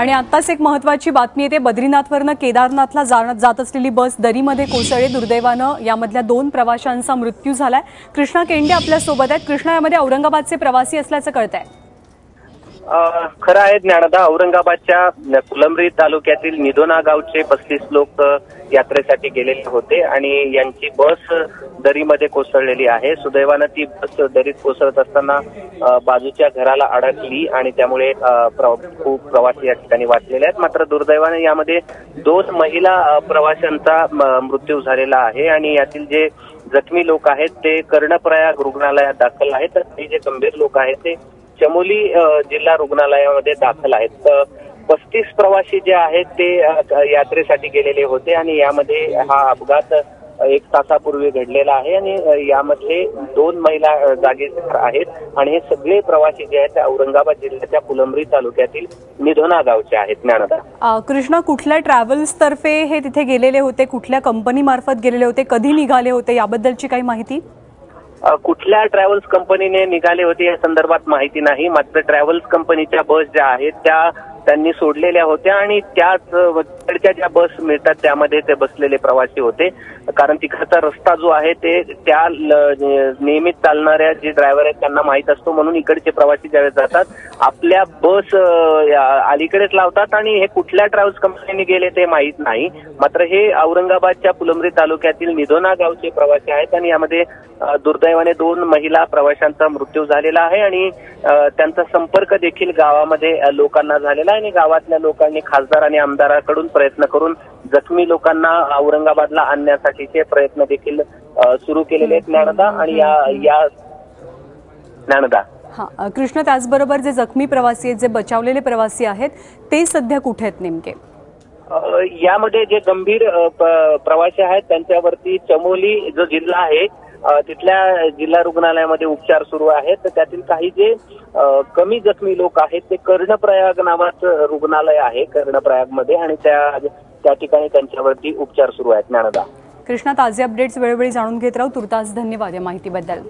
आणि आत्ताच एक महत्वाची बातमी येते. बद्रीनाथवरनं केदारनाथला जा- जात असलेली बस दरीमध्ये कोसळली. दुर्दैवानं यामधल्या दोन प्रवाशांचा मृत्यू झालाय. कृष्णा केंडे आपल्यासोबत आहेत. कृष्णा यामध्ये औरंगाबादचे प्रवासी असल्याचं कळत आहे खरं आहे ज्ञानदा औरंगाबादच्या फुलंब्री तालुक्यातील निधोना गावचे पस्तीस लोक यात्रेसाठी गेलेले होते आणि यांची बस दरीमध्ये कोसळलेली आहे. सुदैवानं ती बस दरीत कोसळत असताना बाजूच्या घराला अडकली आणि त्यामुळे खूप प्रवासी या ठिकाणी वाचलेले आहेत. मात्र दुर्दैवाने यामध्ये दोन महिला प्रवाशांचा मृत्यू झालेला आहे आणि यातील जे जखमी लोक आहेत ते कर्णप्रयाग रुग्णालयात दाखल आहेत. तर काही जे गंभीर लोक आहेत ते चमोली जिल्हा रुग्णालयामध्ये दाखल आहेत. तर पस्तीस प्रवासी जे आहेत ते यात्रेसाठी गेलेले होते आणि यामध्ये हा अपघात एक तासापूर्वी घडलेला आहे आणि यामध्ये दोन महिला जागी आहेत आणि हे सगळे प्रवासी जे आहेत ते औरंगाबाद जिल्ह्याच्या फुलंब्री तालुक्यातील निधोना गावचे आहेत. ज्ञानदा. कृष्णा कुठल्या ट्रॅव्हल्स तर्फे हे तिथे गेलेले होते? कुठल्या कंपनी मार्फत गेलेले होते? कधी निघाले होते? याबद्दलची काही माहिती? कुठल्या ट्रॅव्हल्स कंपनीने निघाले होते या संदर्भात माहिती नाही. मात्र ट्रॅव्हल्स कंपनीच्या बस ज्या आहेत त्या त्यांनी सोडलेल्या होत्या आणि त्याच तिकडच्या ज्या बस मिळतात त्यामध्ये ते बसलेले प्रवासी होते. कारण तिकडचा रस्ता जो आहे ते त्या नियमित चालणाऱ्या जे ड्रायव्हर आहेत त्यांना माहीत असतो. म्हणून इकडचे प्रवासी ज्यावेळेस जातात आपल्या बस अलीकडेच लावतात आणि हे कुठल्या ट्रॅव्हल्स कंपनीने गेले ते माहीत नाही. मात्र हे औरंगाबादच्या पुलंबरी तालुक्यातील निधोना गावचे प्रवासी आहेत आणि यामध्ये दुर्दैवाने दोन महिला प्रवाशांचा मृत्यू झालेला आहे आणि त्यांचा संपर्क देखील गावामध्ये लोकांना झालेला आहे आणि गावातल्या लोकांनी खासदार आणि आमदाराकडून प्रयत्न करून जखमी लोकांना औरंगाबादला आणण्यासाठीचे प्रयत्न देखील सुरू केलेले आहेत. ज्ञानदा आणि या या ज्ञानदा. हा कृष्ण त्याचबरोबर जे जखमी प्रवासी आहेत जे बचावलेले प्रवासी आहेत ते सध्या कुठे आहेत नेमके? यामध्ये जे गंभीर प्रवासी आहेत त्यांच्यावरती चमोली जो जिल्हा आहे तिथल्या जिल्हा रुग्णालयामध्ये उपचार सुरू आहेत. तर त्यातील काही जे कमी जखमी लोक आहेत ते कर्णप्रयाग नावाचं रुग्णालय आहे कर्णप्रयागमध्ये. आणि त्या त्या ठिकाणी त्यांच्यावरती उपचार सुरू आहेत. ज्ञानदा. कृष्णा ताजे अपडेट्स वेळोवेळी जाणून घेत राहू. तुर्तास धन्यवाद या माहितीबद्दल.